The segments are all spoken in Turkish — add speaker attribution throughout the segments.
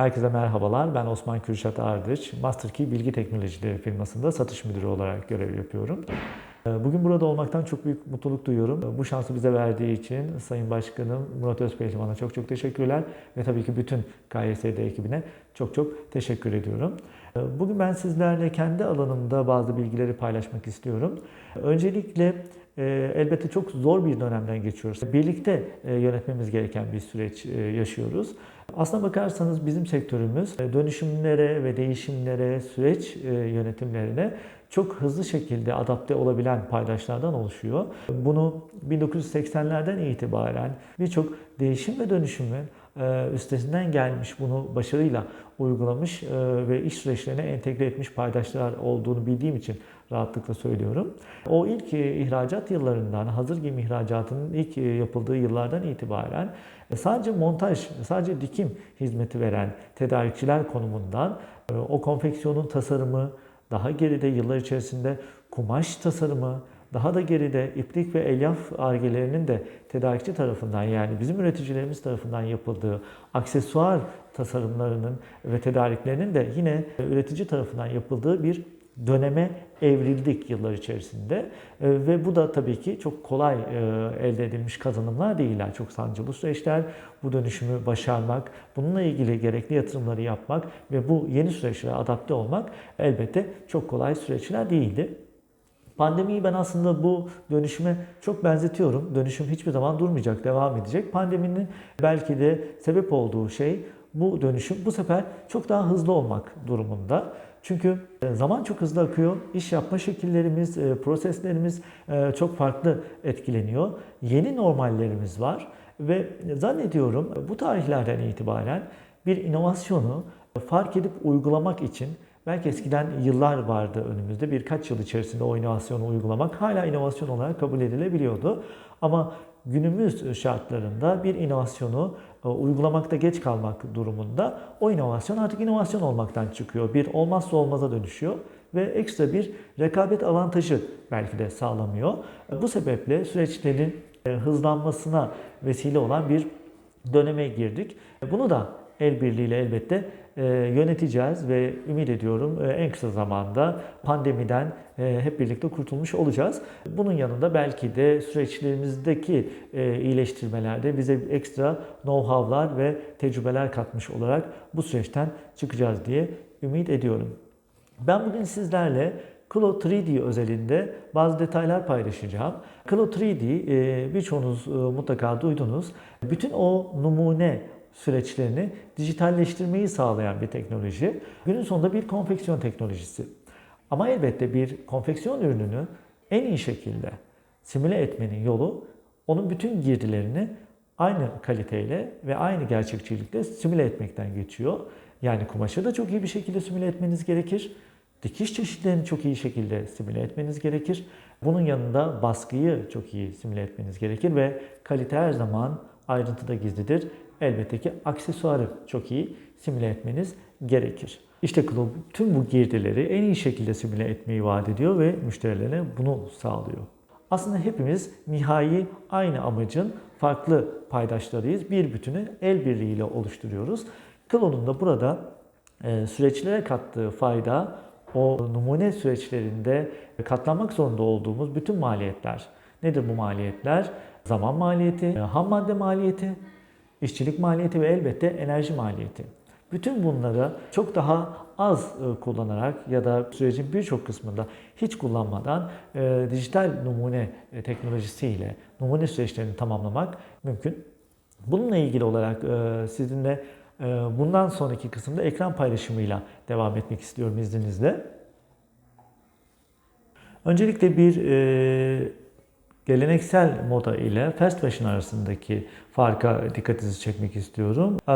Speaker 1: Herkese merhabalar. Ben Osman Kürşat Ardıç. MasterKey Bilgi Teknolojileri firmasında satış müdürü olarak görev yapıyorum. Ee, Bugün burada olmaktan çok büyük mutluluk duyuyorum. Bu şansı bize verdiği için Sayın Başkanım Murat Özpehlivan'a çok çok teşekkürler ve tabii ki bütün KYSD ekibine çok çok teşekkür ediyorum. Ee, Bugün ben sizlerle kendi alanımda bazı bilgileri paylaşmak istiyorum. Öncelikle elbette çok zor bir dönemden geçiyoruz. Birlikte e, yönetmemiz gereken bir süreç e, yaşıyoruz. Aslına bakarsanız bizim sektörümüz e, dönüşümlere ve değişimlere, süreç yönetimlerine çok hızlı şekilde adapte olabilen paydaşlardan oluşuyor. Bunu 1980'lerden itibaren birçok değişim ve dönüşümün üstesinden gelmiş, bunu başarıyla uygulamış e, ve iş süreçlerine entegre etmiş paydaşlar olduğunu bildiğim için rahatlıkla söylüyorum. O ilk e, ihracat yıllarından, hazır giyim ihracatının ilk e, yapıldığı yıllardan itibaren e, sadece montaj, sadece dikim hizmeti veren tedarikçiler konumundan e, o konfeksiyonun tasarımı, daha geride yıllar içerisinde kumaş tasarımı, daha da geride iplik ve elyaf argelerinin de tedarikçi tarafından yani bizim üreticilerimiz tarafından yapıldığı aksesuar tasarımlarının ve tedariklerinin de yine üretici tarafından yapıldığı bir döneme evrildik yıllar içerisinde E, ve bu da tabii ki çok kolay e, elde edilmiş kazanımlar değiller. Çok sancılı süreçler. Bu dönüşümü başarmak, bununla ilgili gerekli yatırımları yapmak ve bu yeni süreçlere adapte olmak elbette çok kolay süreçler değildi. Pandemiyi ben aslında bu dönüşüme çok benzetiyorum. Dönüşüm hiçbir zaman durmayacak, devam edecek. Pandeminin belki de sebep olduğu şey bu dönüşüm bu sefer çok daha hızlı olmak durumunda. Çünkü e, zaman çok hızlı akıyor. İş yapma şekillerimiz, e, proseslerimiz e, çok farklı etkileniyor. Yeni normallerimiz var ve zannediyorum bu tarihlerden itibaren bir inovasyonu fark edip uygulamak için Belki eskiden yıllar vardı önümüzde. Birkaç yıl içerisinde o inovasyonu uygulamak hala inovasyon olarak kabul edilebiliyordu. Ama günümüz şartlarında bir inovasyonu e, uygulamakta geç kalmak durumunda o inovasyon artık inovasyon olmaktan çıkıyor. Bir olmazsa olmaza dönüşüyor ve ekstra bir rekabet avantajı belki de sağlamıyor. Bu sebeple süreçlerin e, hızlanmasına vesile olan bir döneme girdik. Bunu da el birliğiyle elbette e, yöneteceğiz ve ümit ediyorum e, en kısa zamanda pandemiden e, hep birlikte kurtulmuş olacağız. Bunun yanında belki de süreçlerimizdeki iyileştirmelerde bize ekstra know-how'lar ve tecrübeler katmış olarak bu süreçten çıkacağız diye ümit ediyorum. Ben bugün sizlerle Clo 3D özelinde bazı detaylar paylaşacağım. Clo 3D e, birçoğunuz mutlaka duydunuz. Bütün o numune süreçlerini dijitalleştirmeyi sağlayan bir teknoloji. Günün sonunda bir konfeksiyon teknolojisi. Ama elbette bir konfeksiyon ürününü en iyi şekilde simüle etmenin yolu onun bütün girdilerini aynı kaliteyle ve aynı gerçekçilikle simüle etmekten geçiyor. Yani kumaşı da çok iyi bir şekilde simüle etmeniz gerekir. Dikiş çeşitlerini çok iyi şekilde simüle etmeniz gerekir. Bunun yanında baskıyı çok iyi simüle etmeniz gerekir ve kalite her zaman ayrıntıda gizlidir. Elbette ki aksesuarı çok iyi simüle etmeniz gerekir. İşte Club tüm bu girdileri en iyi şekilde simüle etmeyi vaat ediyor ve müşterilerine bunu sağlıyor. Aslında hepimiz nihai aynı amacın farklı paydaşlarıyız. Bir bütünü el birliğiyle oluşturuyoruz. Klon'un da burada e, süreçlere kattığı fayda o numune süreçlerinde katlanmak zorunda olduğumuz bütün maliyetler. Nedir bu maliyetler? Zaman maliyeti, e, ham madde maliyeti, işçilik maliyeti ve elbette enerji maliyeti. Bütün bunları çok daha az e, kullanarak ya da sürecin birçok kısmında hiç kullanmadan e, dijital numune e, teknolojisiyle numune süreçlerini tamamlamak mümkün. Bununla ilgili olarak e, sizinle e, bundan sonraki kısımda ekran paylaşımıyla devam etmek istiyorum izninizle. Öncelikle bir e, geleneksel moda ile fast fashion arasındaki farka dikkatinizi çekmek istiyorum. Ee,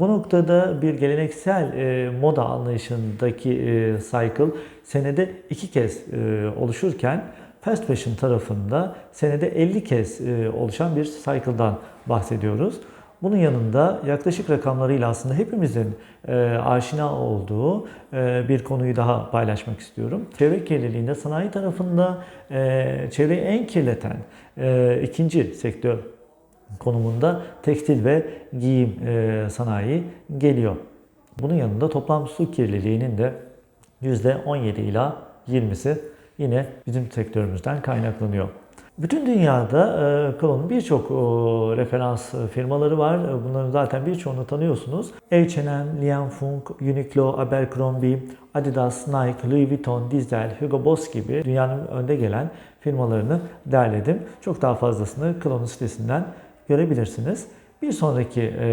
Speaker 1: Bu noktada bir geleneksel e, moda anlayışındaki e, cycle senede iki kez e, oluşurken fast fashion tarafında senede 50 kez oluşan bir cycle'dan bahsediyoruz. Bunun yanında yaklaşık rakamlarıyla aslında hepimizin e, aşina olduğu e, bir konuyu daha paylaşmak istiyorum. Çevre kirliliğinde sanayi tarafında e, çevreyi en kirleten e, ikinci sektör konumunda tekstil ve giyim e, sanayi geliyor. Bunun yanında toplam su kirliliğinin de %17 ila 20'si yine bizim sektörümüzden kaynaklanıyor. Bütün dünyada e, Klon'un birçok e, referans firmaları var. E, Bunların zaten birçoğunu tanıyorsunuz. H&M, Lianfeng, Uniqlo, Abercrombie, Adidas, Nike, Louis Vuitton, Diesel, Hugo Boss gibi dünyanın önde gelen firmalarını derledim. Çok daha fazlasını Klon'un sitesinden görebilirsiniz. Bir sonraki e,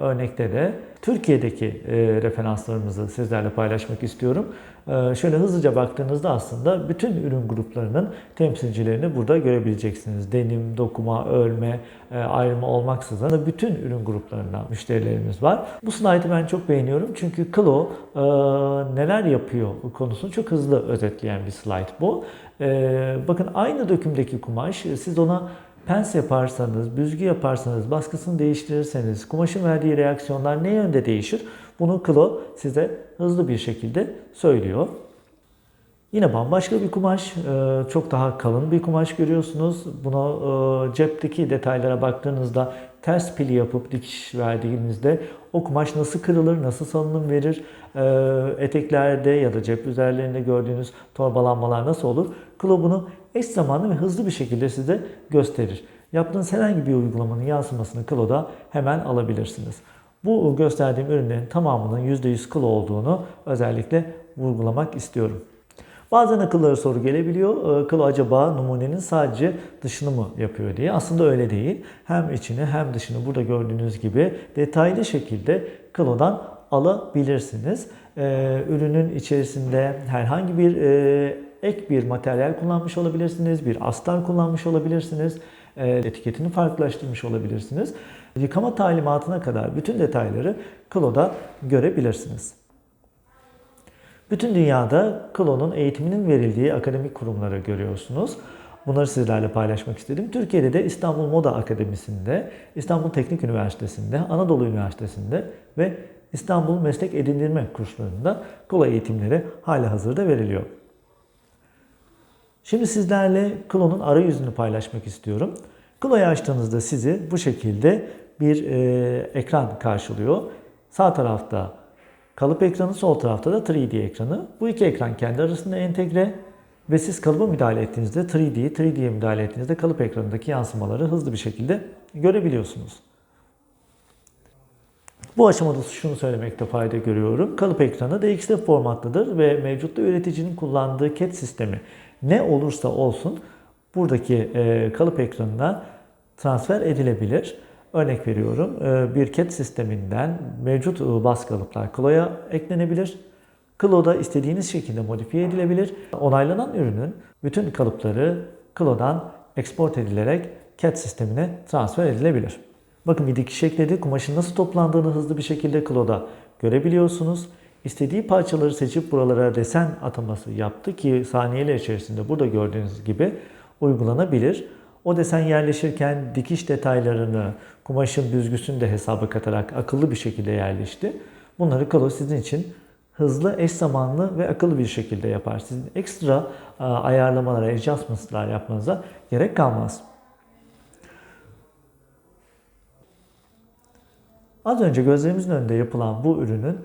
Speaker 1: örnekte de Türkiye'deki e, referanslarımızı sizlerle paylaşmak istiyorum. E, şöyle hızlıca baktığınızda aslında bütün ürün gruplarının temsilcilerini burada görebileceksiniz. Denim, dokuma, örme, e, ayrımı olmaksızın bütün ürün gruplarından müşterilerimiz var. Bu slaytı ben çok beğeniyorum çünkü Klo e, neler yapıyor konusunu çok hızlı özetleyen bir slayt bu. E, bakın aynı dökümdeki kumaş siz ona pens yaparsanız, büzgü yaparsanız, baskısını değiştirirseniz, kumaşın verdiği reaksiyonlar ne yönde değişir? Bunu Klo size hızlı bir şekilde söylüyor. Yine bambaşka bir kumaş, e, çok daha kalın bir kumaş görüyorsunuz. Buna e, cepteki detaylara baktığınızda ters pili yapıp dikiş verdiğinizde o kumaş nasıl kırılır, nasıl salınım verir, e, eteklerde ya da cep üzerlerinde gördüğünüz torbalanmalar nasıl olur? Klo bunu eş zamanlı ve hızlı bir şekilde size gösterir. Yaptığınız herhangi bir uygulamanın yansımasını Klo'da hemen alabilirsiniz. Bu gösterdiğim ürünlerin tamamının %100 Klo olduğunu özellikle vurgulamak istiyorum. Bazen akıllara soru gelebiliyor. Klo acaba numunenin sadece dışını mı yapıyor diye. Aslında öyle değil. Hem içini hem dışını burada gördüğünüz gibi detaylı şekilde Klo'dan alabilirsiniz. Ee, ürünün içerisinde herhangi bir e, ek bir materyal kullanmış olabilirsiniz. Bir astar kullanmış olabilirsiniz. E, etiketini farklılaştırmış olabilirsiniz. Yıkama talimatına kadar bütün detayları Klo'da görebilirsiniz. Bütün dünyada Klo'nun eğitiminin verildiği akademik kurumları görüyorsunuz. Bunları sizlerle paylaşmak istedim. Türkiye'de de İstanbul Moda Akademisi'nde, İstanbul Teknik Üniversitesi'nde, Anadolu Üniversitesi'nde ve İstanbul Meslek Edindirme kurslarında Klo eğitimleri hala hazırda veriliyor. Şimdi sizlerle Klo'nun arayüzünü paylaşmak istiyorum. Klo'yu açtığınızda sizi bu şekilde bir e, ekran karşılıyor. Sağ tarafta kalıp ekranı, sol tarafta da 3D ekranı. Bu iki ekran kendi arasında entegre ve siz kalıba müdahale ettiğinizde 3D, 3D'ye müdahale ettiğinizde kalıp ekranındaki yansımaları hızlı bir şekilde görebiliyorsunuz. Bu aşamada şunu söylemekte fayda görüyorum. Kalıp ekranı DXF formatlıdır ve mevcutta üreticinin kullandığı CAD sistemi ne olursa olsun buradaki kalıp ekranına transfer edilebilir. Örnek veriyorum e, bir CAD sisteminden mevcut e, bas kalıplar Klo'ya eklenebilir. Klo'da istediğiniz şekilde modifiye edilebilir. Onaylanan ürünün bütün kalıpları Klo'dan export edilerek CAD sistemine transfer edilebilir. Bakın bir dikiş ekledi. Kumaşın nasıl toplandığını hızlı bir şekilde Klo'da görebiliyorsunuz. İstediği parçaları seçip buralara desen ataması yaptı ki saniyeler içerisinde burada gördüğünüz gibi uygulanabilir. O desen yerleşirken dikiş detaylarını, kumaşın büzgüsünü de hesaba katarak akıllı bir şekilde yerleşti. Bunları Kalo sizin için hızlı, eş zamanlı ve akıllı bir şekilde yapar. Sizin ekstra ayarlamalara, adjustments'lar yapmanıza gerek kalmaz. Az önce gözlerimizin önünde yapılan bu ürünün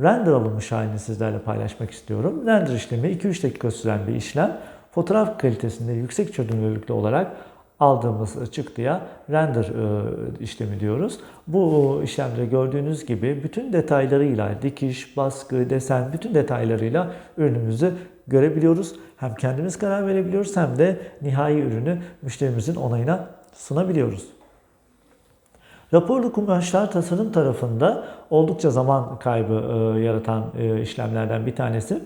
Speaker 1: render alınmış halini sizlerle paylaşmak istiyorum. Render işlemi 2-3 dakika süren bir işlem. Fotoğraf kalitesinde yüksek çözünürlüklü olarak aldığımız çıktıya render e, işlemi diyoruz. Bu işlemde gördüğünüz gibi bütün detaylarıyla dikiş, baskı, desen bütün detaylarıyla ürünümüzü görebiliyoruz. Hem kendimiz karar verebiliyoruz hem de nihai ürünü müşterimizin onayına sunabiliyoruz. Raporlu kumaşlar tasarım tarafında oldukça zaman kaybı e, yaratan e, işlemlerden bir tanesi.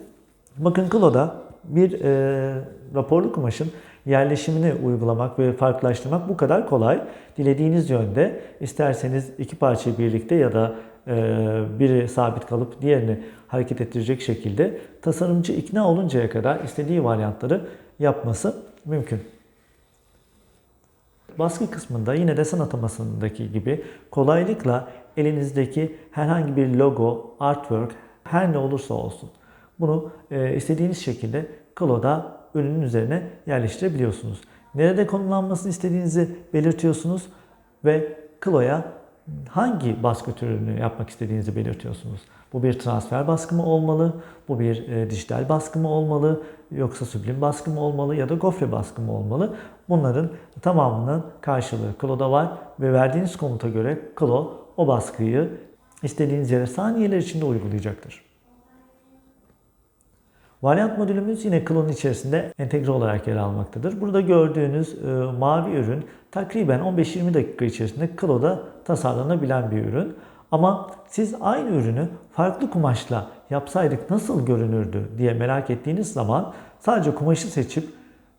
Speaker 1: Bakın Klo'da bir e, raporlu kumaşın yerleşimini uygulamak ve farklılaştırmak bu kadar kolay. Dilediğiniz yönde isterseniz iki parçayı birlikte ya da e, biri sabit kalıp diğerini hareket ettirecek şekilde tasarımcı ikna oluncaya kadar istediği varyantları yapması mümkün. Baskı kısmında yine desen atamasındaki gibi kolaylıkla elinizdeki herhangi bir logo, artwork her ne olursa olsun bunu e, istediğiniz şekilde Klo'da ürünün üzerine yerleştirebiliyorsunuz. Nerede konumlanmasını istediğinizi belirtiyorsunuz ve Klo'ya hangi baskı türünü yapmak istediğinizi belirtiyorsunuz. Bu bir transfer baskı mı olmalı, bu bir e, dijital baskı mı olmalı, yoksa süblim baskı mı olmalı ya da gofre baskı mı olmalı? Bunların tamamının karşılığı Klo'da var ve verdiğiniz komuta göre Klo o baskıyı istediğiniz yere saniyeler içinde uygulayacaktır. Varyant modülümüz yine Klo'nun içerisinde entegre olarak yer almaktadır. Burada gördüğünüz e, mavi ürün takriben 15-20 dakika içerisinde Klo'da tasarlanabilen bir ürün. Ama siz aynı ürünü farklı kumaşla yapsaydık nasıl görünürdü diye merak ettiğiniz zaman sadece kumaşı seçip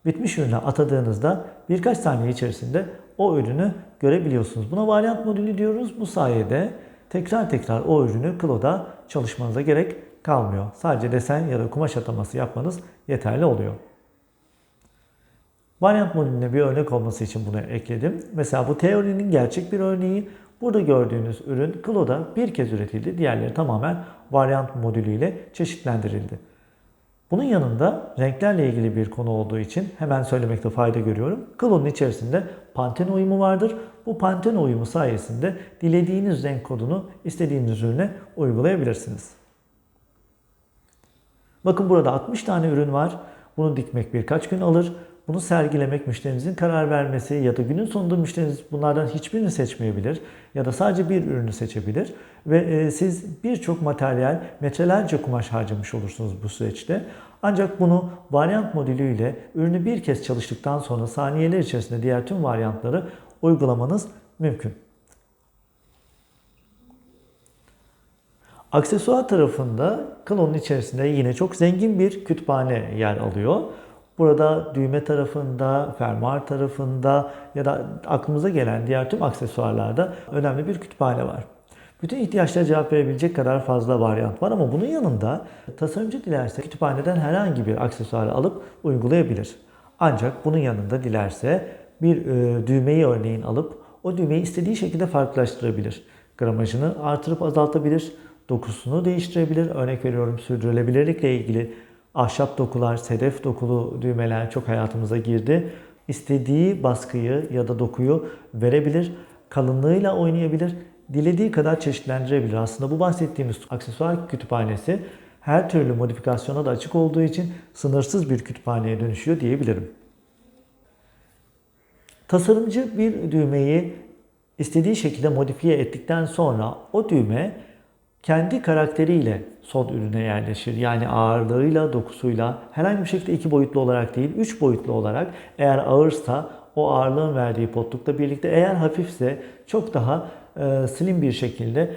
Speaker 1: bitmiş ürüne atadığınızda birkaç saniye içerisinde o ürünü görebiliyorsunuz. Buna varyant modülü diyoruz. Bu sayede tekrar tekrar o ürünü Klo'da çalışmanıza gerek kalmıyor. Sadece desen ya da kumaş ataması yapmanız yeterli oluyor. Varyant modülüne bir örnek olması için bunu ekledim. Mesela bu teorinin gerçek bir örneği. Burada gördüğünüz ürün Klo'da bir kez üretildi. Diğerleri tamamen varyant modülüyle çeşitlendirildi. Bunun yanında renklerle ilgili bir konu olduğu için hemen söylemekte fayda görüyorum. Klo'nun içerisinde panten uyumu vardır. Bu panten uyumu sayesinde dilediğiniz renk kodunu istediğiniz ürüne uygulayabilirsiniz. Bakın burada 60 tane ürün var. Bunu dikmek birkaç gün alır. Bunu sergilemek müşterinizin karar vermesi ya da günün sonunda müşteriniz bunlardan hiçbirini seçmeyebilir ya da sadece bir ürünü seçebilir ve e, siz birçok materyal, metrelerce kumaş harcamış olursunuz bu süreçte. Ancak bunu varyant modülüyle ürünü bir kez çalıştıktan sonra saniyeler içerisinde diğer tüm varyantları uygulamanız mümkün. Aksesuar tarafında Klon'un içerisinde yine çok zengin bir kütüphane yer alıyor. Burada düğme tarafında, fermuar tarafında ya da aklımıza gelen diğer tüm aksesuarlarda önemli bir kütüphane var. Bütün ihtiyaçlara cevap verebilecek kadar fazla varyant var ama bunun yanında tasarımcı dilerse kütüphaneden herhangi bir aksesuarı alıp uygulayabilir. Ancak bunun yanında dilerse bir e, düğmeyi örneğin alıp o düğmeyi istediği şekilde farklılaştırabilir. Gramajını artırıp azaltabilir, dokusunu değiştirebilir. Örnek veriyorum sürdürülebilirlikle ilgili ahşap dokular, sedef dokulu düğmeler çok hayatımıza girdi. İstediği baskıyı ya da dokuyu verebilir, kalınlığıyla oynayabilir, dilediği kadar çeşitlendirebilir. Aslında bu bahsettiğimiz aksesuar kütüphanesi her türlü modifikasyona da açık olduğu için sınırsız bir kütüphaneye dönüşüyor diyebilirim. Tasarımcı bir düğmeyi istediği şekilde modifiye ettikten sonra o düğme kendi karakteriyle son ürüne yerleşir. Yani ağırlığıyla, dokusuyla herhangi bir şekilde iki boyutlu olarak değil, üç boyutlu olarak eğer ağırsa o ağırlığın verdiği potlukla birlikte eğer hafifse çok daha e, slim bir şekilde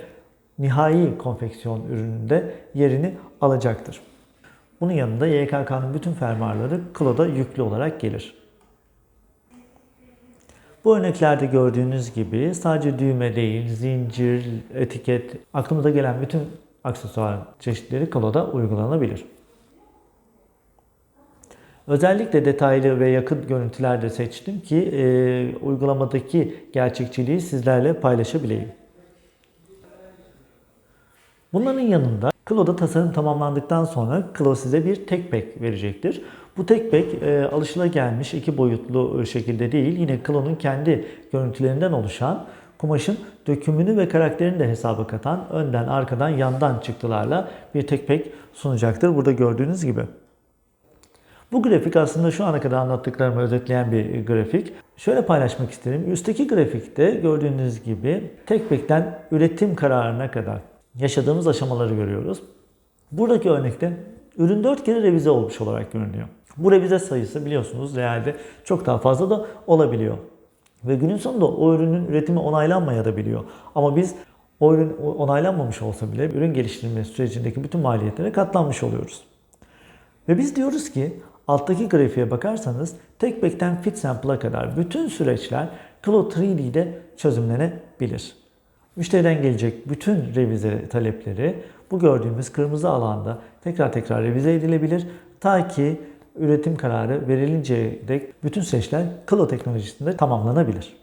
Speaker 1: nihai konfeksiyon ürününde yerini alacaktır. Bunun yanında YKK'nın bütün fermuarları Klo'da yüklü olarak gelir. Bu örneklerde gördüğünüz gibi sadece düğme değil, zincir, etiket, aklımıza gelen bütün aksesuar çeşitleri Klo'da uygulanabilir. Özellikle detaylı ve yakın görüntüler de seçtim ki e, uygulamadaki gerçekçiliği sizlerle paylaşabileyim. Bunların yanında Klo'da tasarım tamamlandıktan sonra Klo size bir tek pack verecektir. Bu tek pack e, alışılagelmiş iki boyutlu şekilde değil yine Klo'nun kendi görüntülerinden oluşan kumaşın dökümünü ve karakterini de hesaba katan önden, arkadan, yandan çıktılarla bir tek pack sunacaktır. Burada gördüğünüz gibi. Bu grafik aslında şu ana kadar anlattıklarımı özetleyen bir grafik. Şöyle paylaşmak isterim. Üstteki grafikte gördüğünüz gibi tek pack'ten üretim kararına kadar yaşadığımız aşamaları görüyoruz. Buradaki örnekte ürün 4 kere revize olmuş olarak görünüyor. Bu revize sayısı biliyorsunuz realde çok daha fazla da olabiliyor. Ve günün sonunda o ürünün üretimi onaylanmaya da biliyor. Ama biz o ürün onaylanmamış olsa bile ürün geliştirme sürecindeki bütün maliyetlere katlanmış oluyoruz. Ve biz diyoruz ki alttaki grafiğe bakarsanız tek bekten fit sample'a kadar bütün süreçler Cloud 3D'de çözümlenebilir. Müşteriden gelecek bütün revize talepleri bu gördüğümüz kırmızı alanda tekrar tekrar revize edilebilir. Ta ki üretim kararı verilinceye dek bütün süreçler Klo teknolojisinde tamamlanabilir.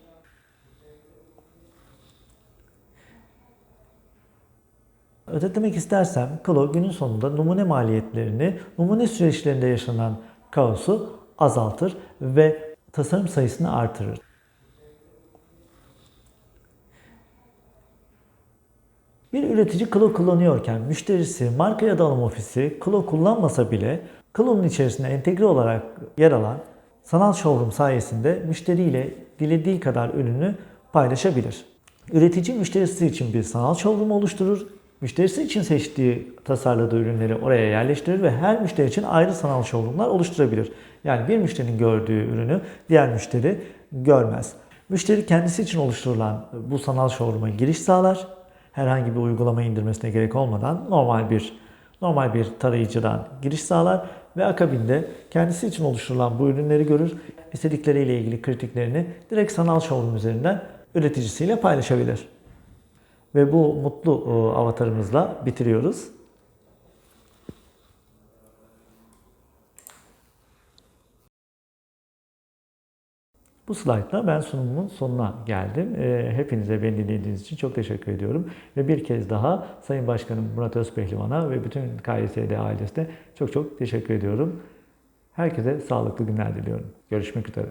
Speaker 1: Özetlemek istersem Klo günün sonunda numune maliyetlerini, numune süreçlerinde yaşanan kaosu azaltır ve tasarım sayısını artırır. Bir üretici Klo kullanıyorken müşterisi marka ya da alım ofisi Klo kullanmasa bile Klo'nun içerisinde entegre olarak yer alan sanal showroom sayesinde müşteriyle dilediği kadar ürünü paylaşabilir. Üretici müşterisi için bir sanal showroom oluşturur. Müşterisi için seçtiği, tasarladığı ürünleri oraya yerleştirir ve her müşteri için ayrı sanal showroomlar oluşturabilir. Yani bir müşterinin gördüğü ürünü diğer müşteri görmez. Müşteri kendisi için oluşturulan bu sanal showroom'a giriş sağlar. Herhangi bir uygulama indirmesine gerek olmadan normal bir normal bir tarayıcıdan giriş sağlar ve akabinde kendisi için oluşturulan bu ürünleri görür. İstedikleriyle ilgili kritiklerini direkt sanal showroom üzerinden üreticisiyle paylaşabilir. Ve bu mutlu e, avatarımızla bitiriyoruz. Bu slaytla ben sunumumun sonuna geldim. E, Hepinize beni dinlediğiniz için çok teşekkür ediyorum. Ve bir kez daha Sayın Başkanım Murat Özpehlivan'a ve bütün KYSD ailesine çok çok teşekkür ediyorum. Herkese sağlıklı günler diliyorum. Görüşmek üzere.